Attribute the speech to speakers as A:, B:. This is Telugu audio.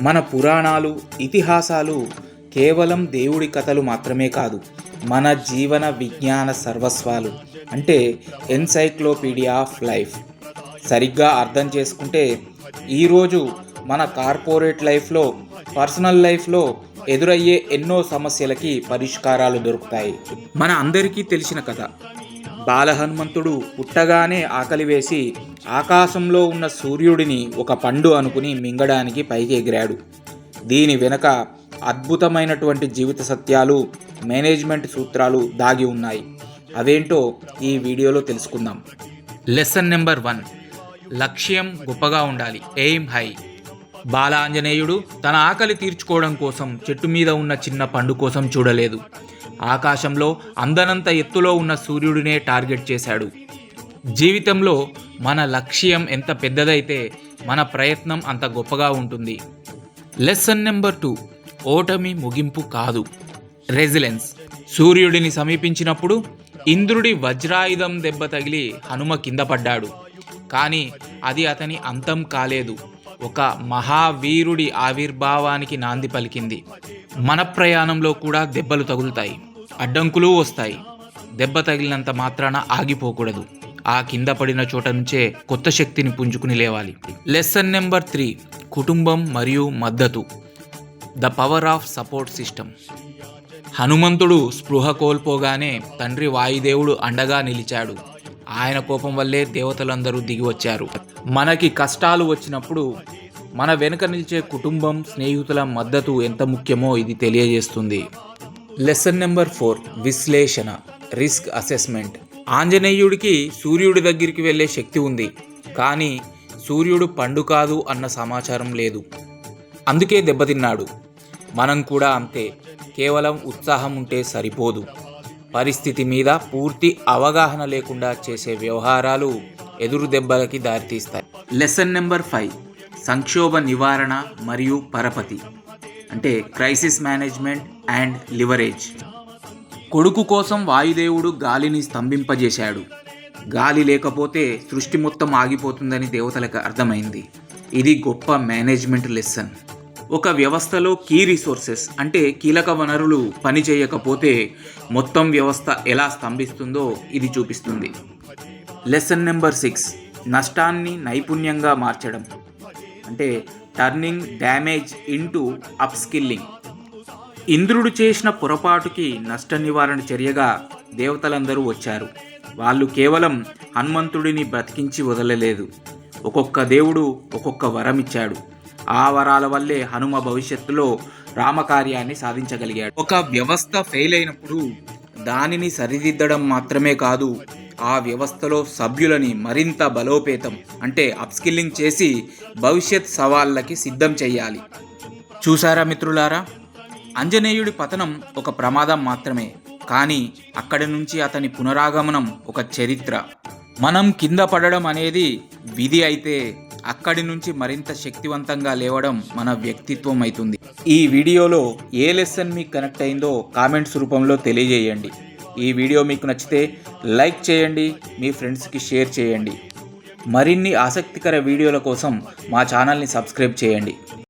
A: మన పురాణాలు ఇతిహాసాలు కేవలం దేవుడి కథలు మాత్రమే కాదు మన జీవన విజ్ఞాన సర్వస్వాలు అంటే ఎన్సైక్లోపీడియా ఆఫ్ లైఫ్. సరిగ్గా అర్థం చేసుకుంటే ఈరోజు మన కార్పొరేట్ లైఫ్లో పర్సనల్ లైఫ్లో ఎదురయ్యే ఎన్నో సమస్యలకి పరిష్కారాలు దొరుకుతాయి. మన అందరికీ తెలిసిన కథ బాలహనుమంతుడు పుట్టగానే ఆకలి వేసి ఆకాశంలో ఉన్న సూర్యుడిని ఒక పండు అనుకుని మింగడానికి పైకి ఎగిరాడు. దీని వెనుక అద్భుతమైనటువంటి జీవిత సత్యాలు మేనేజ్మెంట్ సూత్రాలు దాగి ఉన్నాయి. అవేంటో ఈ వీడియోలో తెలుసుకుందాం. Lesson number one. లక్ష్యం గొప్పగా ఉండాలి. Aim high. బాల ఆంజనేయుడు తన ఆకలి తీర్చుకోవడం కోసం చెట్టు మీద ఉన్న చిన్న పండు కోసం చూడలేదు. ఆకాశంలో అందనంత ఎత్తులో ఉన్న సూర్యుడినే టార్గెట్ చేశాడు. జీవితంలో మన లక్ష్యం ఎంత పెద్దదైతే మన ప్రయత్నం అంత గొప్పగా ఉంటుంది. లెసన్ నెంబర్ టూ ఓటమి ముగింపు కాదు. రెసిలెన్స్. సూర్యుడిని సమీపించినప్పుడు ఇంద్రుడి వజ్రాయుధం దెబ్బ తగిలి హనుమ కింద పడ్డాడు. కానీ అది అతని అంతం కాలేదు. ఒక మహావీరుడి ఆవిర్భావానికి నాంది పలికింది. మన ప్రయాణంలో కూడా దెబ్బలు తగులుతాయి. అడ్డంకులు వస్తాయి. దెబ్బ తగిలినంత మాత్రాన ఆగిపోకూడదు. ఆ కింద పడిన చోట నుంచే కొత్త శక్తిని పుంజుకుని లేవాలి. లెసన్ నెంబర్ త్రీ కుటుంబం మరియు మద్దతు. The power of support system. హనుమంతుడు స్పృహ కోల్పోగానే తండ్రి వాయుదేవుడు అండగా నిలిచాడు. ఆయన కోపం వల్లే దేవతలందరూ దిగి వచ్చారు. మనకి కష్టాలు వచ్చినప్పుడు మన వెనుక నిలిచే కుటుంబం స్నేహితుల మద్దతు ఎంత ముఖ్యమో ఇది తెలియజేస్తుంది. లెసన్ నెంబర్ ఫోర్ విశ్లేషణ రిస్క్ అసెస్మెంట్. ఆంజనేయుడికి సూర్యుడి దగ్గరికి వెళ్ళే శక్తి ఉంది కానీ సూర్యుడు పండు కాదు అన్న సమాచారం లేదు. అందుకే దెబ్బతిన్నాడు. మనం కూడా అంతే కేవలం ఉత్సాహం ఉంటే సరిపోదు. పరిస్థితి మీద పూర్తి అవగాహన లేకుండా చేసే వ్యవహారాలు ఎదురు దెబ్బలకి దారితీస్తాయి. లెసన్ నెంబర్ ఫైవ్ సంక్షోభ నివారణ మరియు పరపతి. అంటే క్రైసిస్ మేనేజ్మెంట్ అండ్ లివరేజ్ కొడుకు కోసం వాయుదేవుడు గాలిని స్తంభింపజేశాడు. గాలి లేకపోతే సృష్టి మొత్తం ఆగిపోతుందని దేవతలకు అర్థమైంది. ఇది గొప్ప మేనేజ్మెంట్ లెసన్ ఒక వ్యవస్థలో కీ రిసోర్సెస్ అంటే కీలక వనరులు పనిచేయకపోతే మొత్తం వ్యవస్థ ఎలా స్తంభిస్తుందో ఇది చూపిస్తుంది. లెసన్ నెంబర్ సిక్స్ నష్టాన్ని నైపుణ్యంగా మార్చడం. అంటే టర్నింగ్ డ్యామేజ్ ఇంటూ అప్స్కిల్లింగ్ ఇంద్రుడు చేసిన పొరపాటుకి నష్ట నివారణ చర్యగా దేవతలందరూ వచ్చారు. వాళ్ళు కేవలం హనుమంతుడిని బ్రతికించి వదలలేదు. ఒక్కొక్క దేవుడు ఒక్కొక్క వరం ఇచ్చాడు ఆ వరాల వల్లే హనుమ భవిష్యత్తులో రామకార్యాన్ని సాధించగలిగాడు. ఒక వ్యవస్థ ఫెయిల్ అయినప్పుడు దానిని సరిదిద్దడం మాత్రమే కాదు ఆ వ్యవస్థలో సభ్యులని మరింత బలోపేతం అంటే అప్స్కిల్లింగ్ చేసి భవిష్యత్ సవాళ్ళకి సిద్ధం చేయాలి. చూసారా మిత్రులారా? అంజనేయుడి పతనం ఒక ప్రమాదం మాత్రమే కానీ అక్కడి నుంచి అతని పునరాగమనం ఒక చరిత్ర. మనం కింద పడడం అనేది విధి అయితే అక్కడి నుంచి మరింత శక్తివంతంగా లేవడం మన వ్యక్తిత్వం అవుతుంది ఈ వీడియోలో ఏ లెసన్ మీకు కనెక్ట్ అయిందో కామెంట్స్ రూపంలో తెలియజేయండి. ఈ వీడియో మీకు నచ్చితే లైక్ చేయండి మీ ఫ్రెండ్స్కి షేర్ చేయండి. మరిన్ని ఆసక్తికర వీడియోల కోసం మా ఛానల్ని సబ్స్క్రైబ్ చేయండి.